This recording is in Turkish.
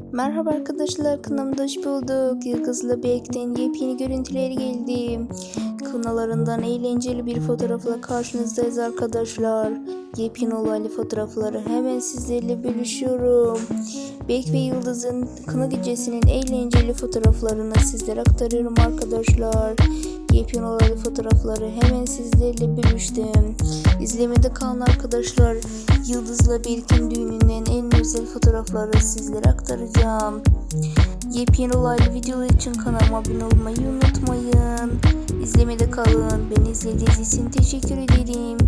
Merhaba arkadaşlar kanalımda hoş bulduk. Yıldız'la Bek'ten yepyeni görüntüleri geldi. Kınalarından eğlenceli bir fotoğrafla karşınızdayız arkadaşlar. Yepyeni olaylı fotoğrafları hemen sizlerle bölüşüyorum. Bek ve Yıldız'ın kına gecesinin eğlenceli fotoğraflarını sizlere aktarıyorum arkadaşlar. Yepyeni olaylı fotoğrafları hemen sizlerle bölüştüm. İzlemede kalın arkadaşlar. Yıldız'la Berk'in düğününden en özel fotoğrafları sizlere aktaracağım. Yepyeni olaylı videolar için kanalıma abone olmayı unutmayın. İzlemede kalın. Beni izlediğiniz için teşekkür ederim.